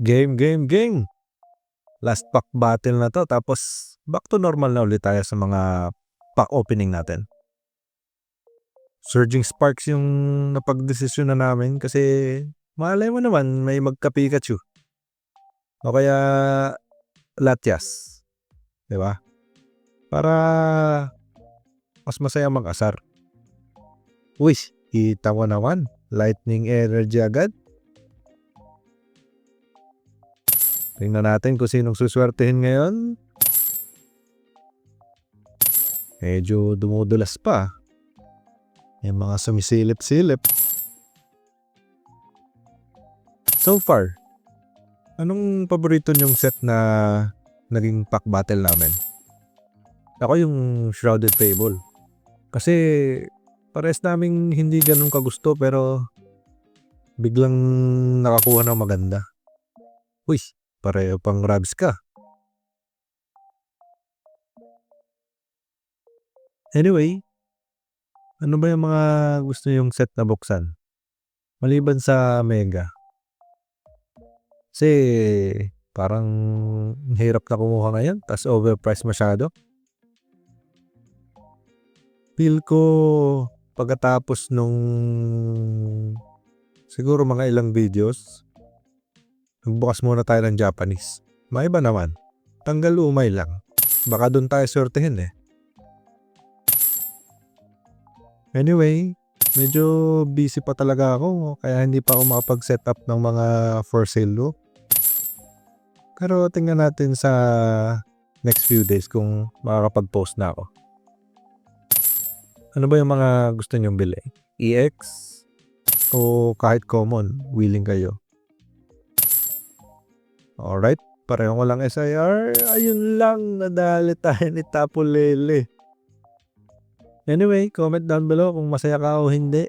Game, game, game. Last pack battle na to. Tapos, back to normal na ulit tayo sa mga pack opening natin. Surging Sparks yung napagdesisyon na namin kasi malay mo naman may magka-Pikachu. O kaya Latias. 'Di ba? Para mas masaya mag-asar. Uy, kita ko naman. Lightning energy agad. Tingnan natin kung sinong suswertehin ngayon. Medyo dumudulas pa. May mga sumisilip-silip. So far, anong paborito niyong set na naging pack battle namin? Ako yung Shrouded Fable. Kasi pares naming hindi ganun kagusto pero biglang nakakuha ng maganda. Uy, pareho pang Rabs ka. Anyway, ano ba yung mga gusto yung set na buksan? Maliban sa Mega. Kasi parang hirap na kumuha ngayon tas overpriced masyado. Feel ko pagkatapos nung siguro mga ilang videos nagbukas muna tayo ng Japanese. Maiba naman. Tanggal umay lang. Baka doon tayo sortehin eh. Anyway, medyo busy pa talaga ako kaya hindi pa ako makapag-set up ng mga for sale look. Pero tingnan natin sa next few days kung makakapag-post na ako. Ano ba yung mga gusto nyong bili? EX? O kahit common, willing kayo? Alright, pareho ko lang SIR. Ayun lang, nadali tayo ni Tapo Lele. Anyway, comment down below kung masaya ka o hindi.